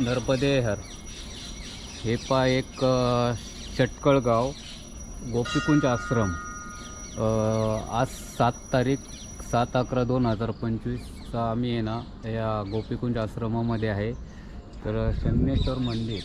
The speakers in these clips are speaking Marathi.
नर्मदेहर. हे पा एक षटकळ चटकळ गाव गोपीकुंज आश्रम. आज सात तारीख सात अकरा दोन हजार पंचवीसचा आम्ही आहे ना या गोपीकुंज आश्रमामध्ये आहे. तर शन्नेश्वर मंदिर.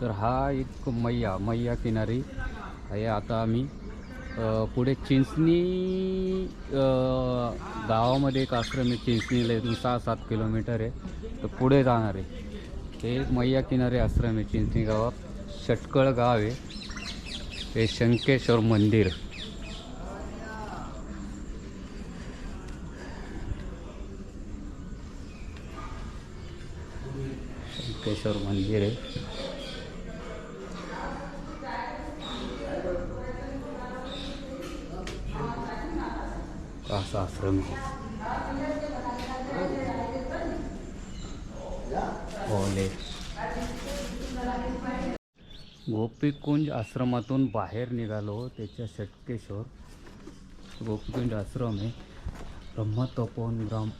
तर हा एक मैया मैया किनारी. हे आता आम्ही पुढे चिंचणी गावामध्ये एक आश्रम आहे चिंचणीला इथून सहा सात किलोमीटर आहे. तर पुढे जाणार आहे हे मैया किनारे आश्रम आहे चिंचणी गावात. षटकळ गाव आहे. हे शंकेश्वर मंदिर. शंकेश्वर मंदिर आहे. असा आश्रम आहे ओले गोपीकुंज आश्रमातून बाहेर निघालो त्याच्या षटकेश्वर. गोपीकुंज आश्रम आहे ब्रह्मतपोवन ग्राम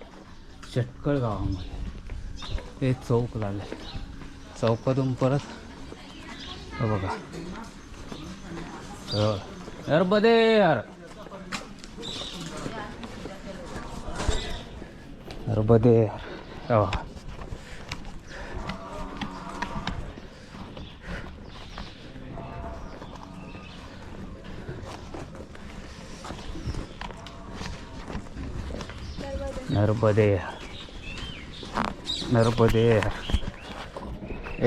षटकळ गावामध्ये. हे चौक लागले. चौकातून परत हे बघा. यार बदे यार यार बदे यार बघा नर्मदे नर्मदे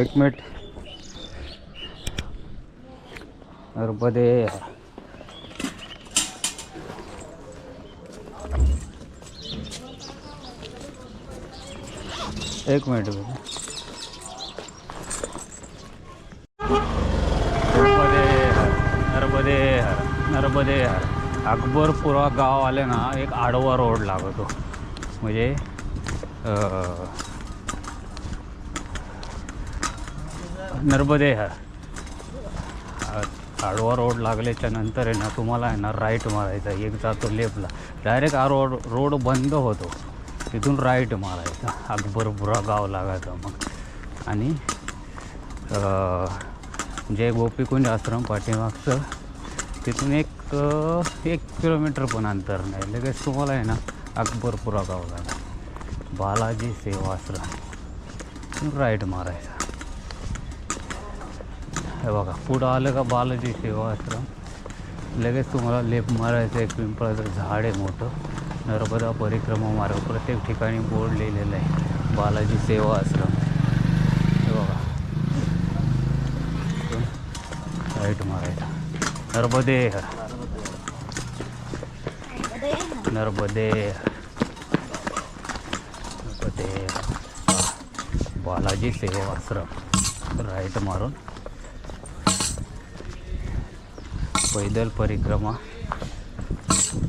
एक मिनिट नर्मदे एक मिनिट बघा. नर्मदे नर्मदे अकबरपुरा गाव आले ना एक आडवा रोड लागतो. म्हणजे नर्मदे आडवा रोड लागल्याच्या नंतर आहे ना तुम्हाला आहे ना राईट मारायचा एक जातो लेफ्टला. डायरेक्ट हा रोड रोड बंद होतो. तिथून राईट मारायचा अकबरपुरा गाव लागायचं मग. आणि जय म्हणजे गोपीकुंज आश्रम पाठीमागचं तिथून एक एक किलोमीटर पण अंतर नाही. लगेच तुम्हाला आहे ना अकबरपुरा गाव लागला बालाजी सेवा आश्रम राईट मारायचा. हे बघा पुढं आलं का बालाजी सेवा आश्रम लगेच तुम्हाला लेप मारायचं एक पिंपळाचं झाड आहे मोठं. नर्मदा परिक्रमा मार्ग प्रत्येक ठिकाणी बोर्ड लिहिलेलं आहे. बालाजी सेवा आश्रम. हे बघा. राईट मारायचा नर्मदे नर्मदे नर्मदे बालाजी सेवा आश्रम. राईट मारून. पैदल परिक्रमा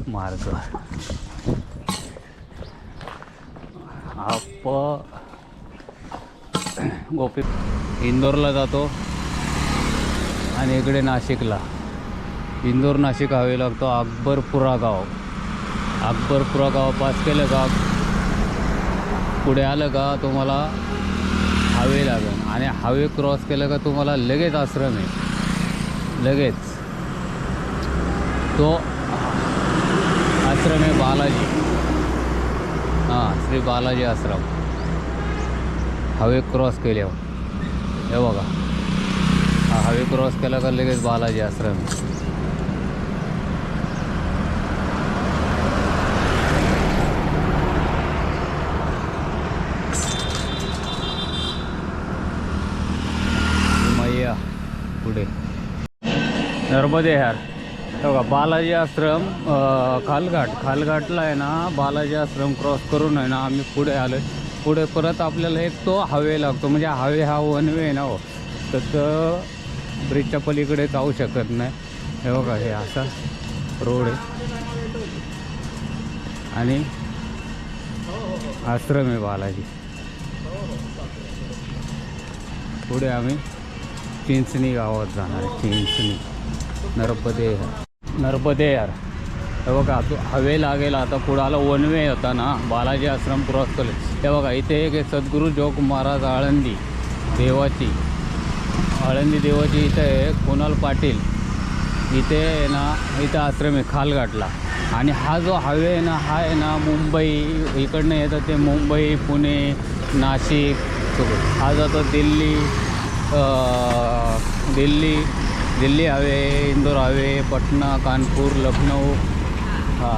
मार्ग. आप. गोपी. इंदोरला जातो. आणि इकडे नाशिकला. इंदोर नाशिक हवे लागतो अकबरपुरा गाव. अकबरपुरा गाव पास केलं का? पुढे आलं का? तुम्हाला हवे लागेल. आणि हवे क्रॉस केलं का? तुम्हाला लगेच आश्रम आहे. लगेच. तो आश्रम आहे बालाजी। हां श्री बालाजी आश्रम। हवे क्रॉस केल्यावर हे। हो। बघा। हा हवे क्रॉस केला का लगेच बालाजी आश्रम मैया पुढे। नर्मदे यार बघा बालाजी आश्रम खालघाट. खालघाटला आहे ना बालाजी आश्रम क्रॉस करून आहे ना आम्ही पुढे आलो पुढे परत आपल्याला एक तो हावे लागतो. म्हणजे हावे हा वन वे आहे ना हो. तर ब्रिजच्या पलीकडे जाऊ शकत नाही. हे बघा हे असा रोड आहे. आणि आश्रम आहे बालाजी. पुढे आम्ही चिंचणी गावात जाणार आहे. चिंचणी. नरपदे नर्मदे यार. हे बघा तो हवे लागेल आता पुढं आला वन वे होता ना बालाजी आश्रम क्रॉस केले. हे बघा इथे एक आहे सद्गुरू जोग महाराज आळंदी देवाची. आळंदी देवाची इथे आहे कुणाल पाटील. इथे आहे ना इथं आश्रम आहे खालघाटला. आणि हा जो हायवे आहे ना हा आहे ना मुंबई इकडनं येतं ते मुंबई पुणे नाशिक. हा जातो दिल्ली. दिल्ली दिल्ली हवे इंदोर हवे पटना कानपूर लखनौ हा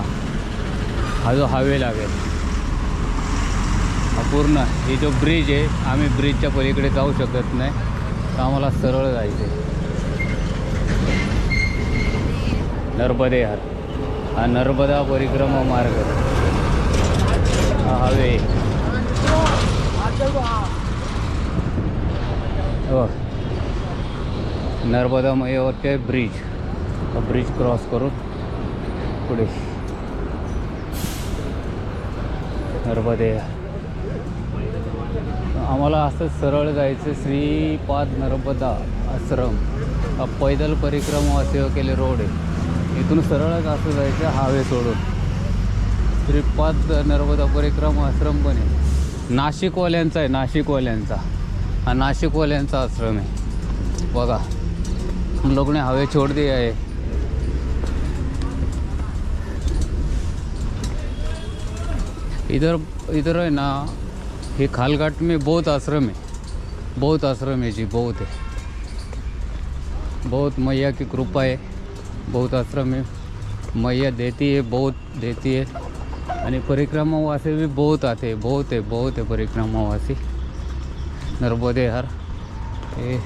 हा जो हायवे लागेल. हा पूर्ण हे जो ब्रिज आहे आम्ही ब्रिजच्या पलीकडे जाऊ शकत नाही. तर आम्हाला सरळ जायचं आहे नर्मदे हार. हा नर्मदा परिक्रमा मार्ग. हा हवे हो नर्मदामयवरचे ब्रिज ब्रिज क्रॉस करून पुढे. नर्मदे. आम्हाला असं सरळ जायचं श्रीपाद नर्मदा आश्रम. हा पैदल परिक्रमा असे केले रोड आहे. इथून सरळच असं जायचं हावे सोडून. श्रीपाद नर्मदा परिक्रमा आश्रम पण आहे नाशिकवाल्यांचा आहे नाशिकवाल्यांचा. हा नाशिकवाल्यांचा आश्रम आहे. बघा हम लोग ने हवे छोड़ दिया है इधर इधर है ना हे खालघाट में बहुत आश्रम है बहुत आश्रम है जी बहुत है बहुत मैया की कृपा है बहुत आश्रम है मैया देती है बहुत देती है आणि परिक्रमावासी भी बहुत आते हैं बहुत है बहुत है परिक्रमावासी नर्मदे हर हे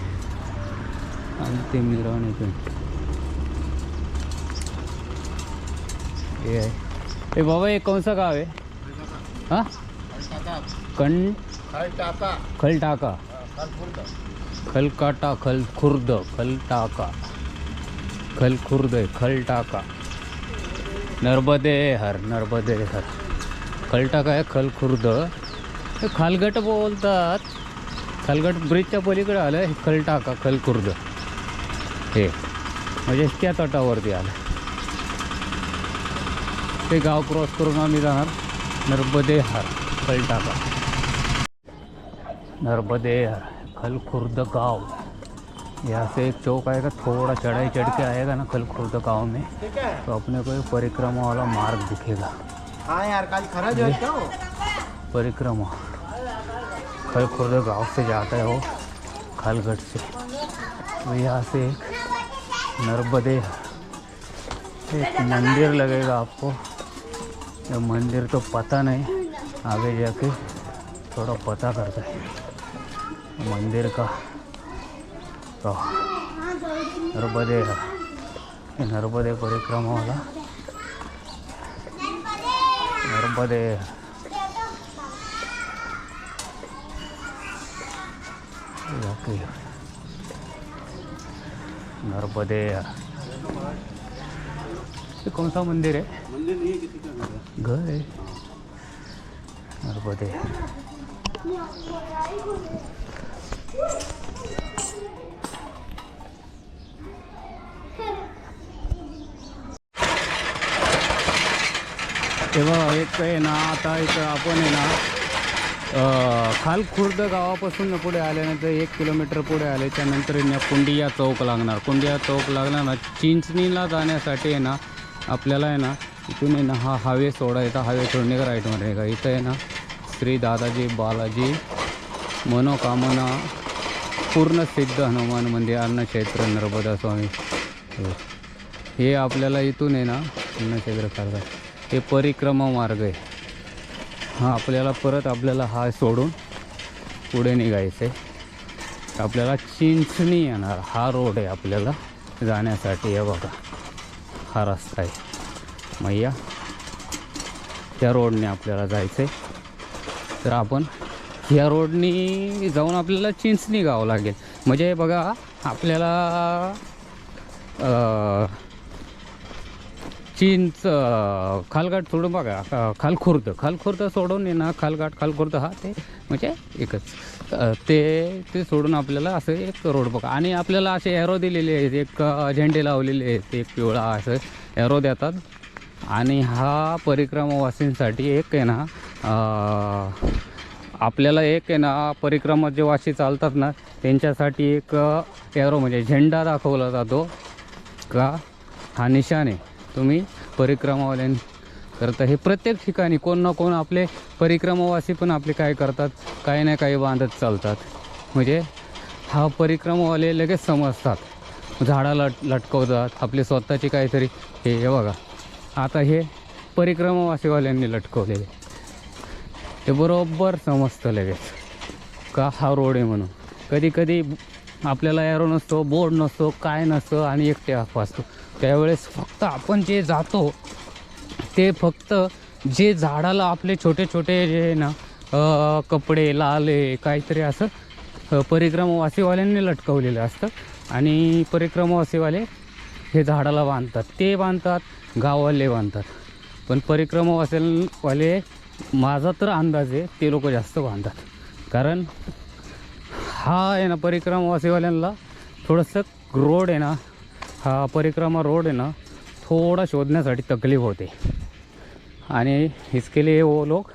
अंतिम मिरवणूक हे आहे. ए बाबा ये कौन सा गाँव है हाँ? कण खलटाका. खलकाटा खल खुर्द खलटाका. खल खुर्द आहे खलटाका. नर्मदे हर नर्मदे हर खलटाका आहे खल खुर्द हे खालगट बोलतात. खालगट ब्रिजच्या पलीकडे आलं हे खलटाका खलखुर्द हे. म्हणजे त्या तटावरती आलं. ते गाव क्रॉस करून आम्ही जाणार. नर्मदे हर खलटाका नर्मदे हर खलखुर्द गांव. यहाँ से एक चौक आएगा थोड़ा चढ़ाई चढ़ के आएगा ना खलखुर्द गांव में. तो अपने को परिक्रमा वाला मार्ग दिखेगा. हाँ यार काल खरा जो है? तो परिक्रमा गाँव से जाता है वो खालगढ़ से। तो यहाँ से एक नर्मदे एक मंदिर लगेगा आपको। ये मंदिर तो पता नहीं आगे जाके थोड़ा पता करते हैं। मंदिर का तो नर्मदे नर्मदे परिक्रमा वाला। नर्मदे जाके नर्मदे ये कौन सा मंदिर है घर है नर्मदे तेव्हा एक आहे ना आता इथं आपण आहे ना खालखुर्द गावापासून पुढे आल्यानंतर एक किलोमीटर पुढे आले त्यानंतर ना कुंडिया चौक लागणार. कुंडिया चौक लागणार ना चिंचणीला जाण्यासाठी आहे ना आपल्याला आहे ना इथून आहे ना हा हावे सोडायचा हावे सोडणे का राईटमध्ये का इथं आहे ना श्री दादाजी बालाजी मनोकामना पूर्ण सिद्ध हनुमान मंदिर अन्नक्षेत्र नर्मदा स्वामी. हे आपल्याला इथून आहे ना अन्नक्षेत्र करतात. हे परिक्रमा मार्ग आहे. हा आपल्याला परत आपल्याला हा सोडून पुढे निघायचं आहे आपल्याला चिंचणी येणार. हा रोड आहे आपल्याला जाण्यासाठी. हे बघा. हा रस्ता आहे. मैया त्या रोडने आपल्याला जायचं आहे तर आपण ह्या रोडनी जाऊन आपल्याला चिंचणी गावं लागेल. म्हणजे बघा आपल्याला चीनच खालघाट सोडून बघा खालखुर्द. खालखुर्द सोडून आहे ना खालघाट खालखुर्द हा ते म्हणजे एकच. ते ते सोडून आपल्याला असं एक रोड बघा. आणि आपल्याला असे एरो दिलेले आहेत एक झेंडे लावलेले आहेत एक पिवळा असं एरो देतात. आणि हा परिक्रमावासींसाठी एक आहे ना आपल्याला एक आहे ना परिक्रमा जे वाशी चालतात ना त्यांच्यासाठी एक एरो म्हणजे झेंडा दाखवला जातो. का? हा निशाण आहे. तुम्ही परिक्रमावाल्यां करता. हे प्रत्येक ठिकाणी कोण ना कोण आपले परिक्रमावासी पण आपले काय करतात? काही ना काही बांधत चालतात. म्हणजे हा परिक्रमावाले लगेच समजतात. झाडाला लटकवतात. आपले स्वतःची काहीतरी हे बघा. आता हे परिक्रमावासीवाल्यांनी लटकवलेले. ते बरोबर समजतं लगेच. का हा रोड आहे म्हणून. कधी कधी आपल्याला एरो नसतो बोर्ड नसतो काय नसतं आणि एकटे असतो. त्यावेळेस फक्त आपण जे जातो ते फक्त जे झाडाला आपले छोटे छोटे जे आहे ना कपडे लाले काहीतरी असं परिक्रमावासीवाल्यांनी लटकवलेलं असतं. आणि परिक्रमावासीवाले हे झाडाला बांधतात. ते बांधतात गाववाले बांधतात. पण परिक्रमावासीवाले माझा तर अंदाज आहे ते लोक जास्त बांधतात. कारण हा आहे ना परिक्रमावासीवाल्यांना थोडंसं रोड आहे ना हा परिक्रमा रोड आहे ना थोडा शोधण्यासाठी तकलीफ होते. आणि इसके लिए वो लोग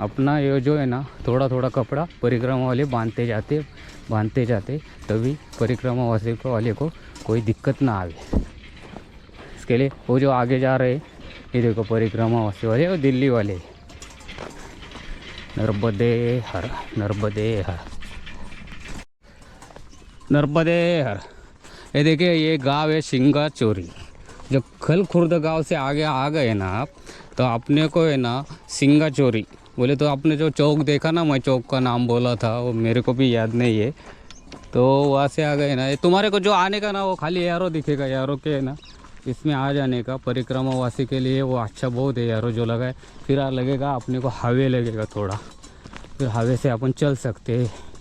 अपना ये जो है ना थोड़ा थोड़ा कपड़ा परिक्रमा वाले बांधते जाते बांधते जाते तभी परिक्रमा वाले को वाले को कोई दिक्कत ना आवे. इसके लिए वो जो आगे जा रहे ये देखो परिक्रमा वासी वाले और दिल्ली वाले नर्मदे हर नर्मदे हर. नर्मदे हर. ये देखिए, ये गाँव है सिंगा चोरी। जब खल खुर्द गाँव से आगे आ गए ना आप तो अपने को है ना सिंगा चोरी। बोले तो आपने जो चौक देखा ना, मैं चौक का नाम बोला था, वो मेरे को भी याद नहीं है। तो वहाँ से आ गए ना। ये तुम्हारे को जो आने का ना, वो खाली यारो दिखेगा, यारो के है ना। इसमें आ जाने का परिक्रमा वासी के लिए वो अच्छा बहुत है यारो, जो लगा है। फिर आ लगेगा, अपने को हवे लगेगा थोड़ा। फिर हवे से अपन चल सकते हैं।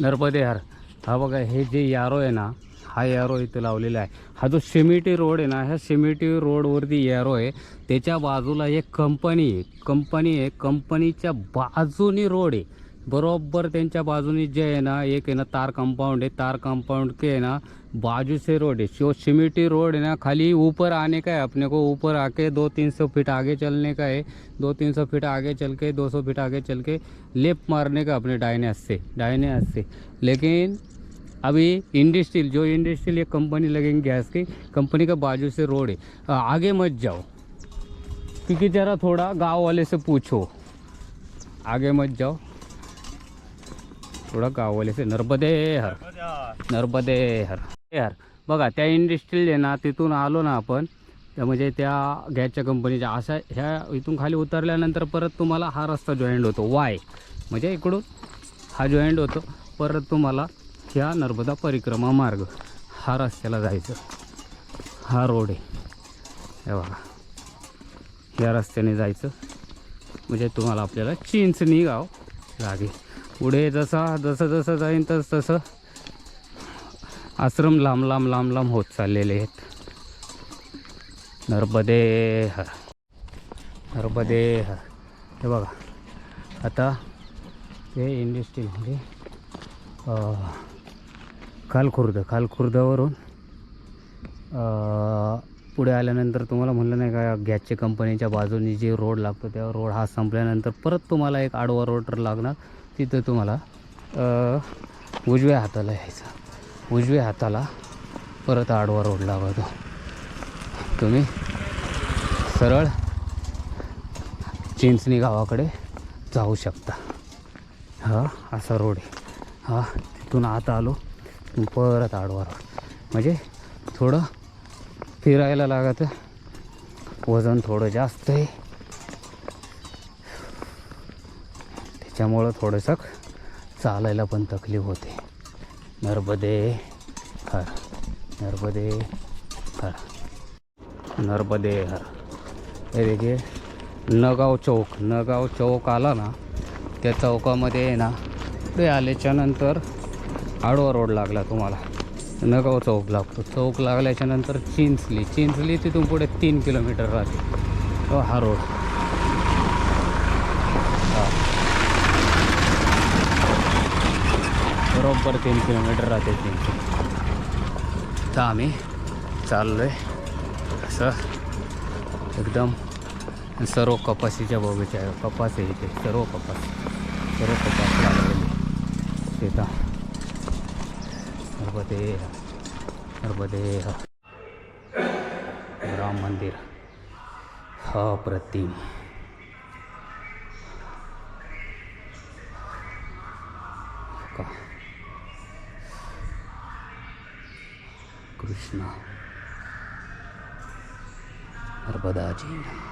नर्मदे हार. हा बघा हे जे यारो आहे ना हा यारो इथं लावलेला आहे. हा जो सिमिटी रोड आहे ना ह्या सिमिटी रोडवरती यारो आहे. त्याच्या बाजूला एक कंपनी आहे. कंपनी आहे. कंपनीच्या बाजूनी रोड आहे. बरोबर त्यांच्या बाजूनी जे आहे ना एक आहे ना तार कंपाउंड है तार कंपाउंड के है ना बाजू से रोड है जो सिमिटी रोड है ना खाली ऊपर आने का है अपने को? ऊपर आके दो तीन सौ फीट आगे चलने का है. दो तीन सौ फीट आगे चल के दो सौ फीट आगे चल के लेप मारने का अपने डायने हाथ से डायने हाथ से। लेकिन अभी इंडस्ट्रियल जो इंडस्ट्रियल एक कंपनी लगेंगी गैस की कंपनी का बाजू से रोड है आगे मत जाओ। क्योंकि ज़रा थोड़ा गांव वाले से पूछो। आगे मत जाओ। थोडा गाववाले से नर्मदे हर नर्मदे हर हर बघा त्या इंडस्ट्रियल आहे ना तिथून आलो ना आपण त्या म्हणजे त्या गॅसच्या कंपनीच्या अशा ह्या इथून खाली उतरल्यानंतर परत तुम्हाला हा रस्ता जॉईंट होतो. वाय म्हणजे इकडून हा जॉईंट होतो. परत तुम्हाला ह्या नर्मदा परिक्रमा मार्ग. हा रस्त्याला जायचं. हा रोड आहे. हे बघा. ह्या रस्त्याने जायचं. म्हणजे तुम्हाला आपल्याला चिंचणी गाव लागेल. पुढे जसा जसं जसं जाईन तस तसं आश्रम लांब लांब लांब लांब होत चाललेले आहेत. नर्मदे हर नर्मदे हर हे बघा. आता हे इंडस्ट्री म्हणजे खालखुर्द खालखुर्दावरून पुढे आल्यानंतर तुम्हाला म्हणलं नाही का गॅसच्या कंपनीच्या बाजूने जे रोड लागतो त्या रोड हा संपल्यानंतर परत तुम्हाला एक आडवा रोड लागणार. तिथं तुम्हाला उजव्या हाताला यायचं. उजव्या हाताला परत आडवा रोड लागतो तुम्ही सरळ चिंचणी गावाकडे जाऊ शकता. हा असा रोड आहे. हा तिथून आत आलो परत आडवा रोड. म्हणजे थोडं फिरायला लागतं. वजन थोडं जास्त आहे. त्याच्यामुळं थोडंसं चालायला पण तकलीफ होते. नर्मदे हर. नर्मदे हर. नर्मदे हर. हे देखिए नगाव चौक. नगाव चौक आला ना त्या चौकामध्ये आहे ना ते आल्याच्यानंतर आडवा रोड लागला तुम्हाला. नगाव चौक लागतो. चौक लागल्याच्या नंतर चिंचली. चिंचली तिथून पुढे तीन किलोमीटर राहते. तो हा रोड. बरोबर तीन किलोमीटर राहते तीन तर आम्ही चाललो आहे असं एकदम सर्व कपाशीच्या बगीचा आहे कपास आहे इथे. सर्व कपास. सर्व कपास लागलेले. शेता. नर्मदे नर्मदे राम मंदिर. अप्रतिम. कृष्णा नर्मदा जी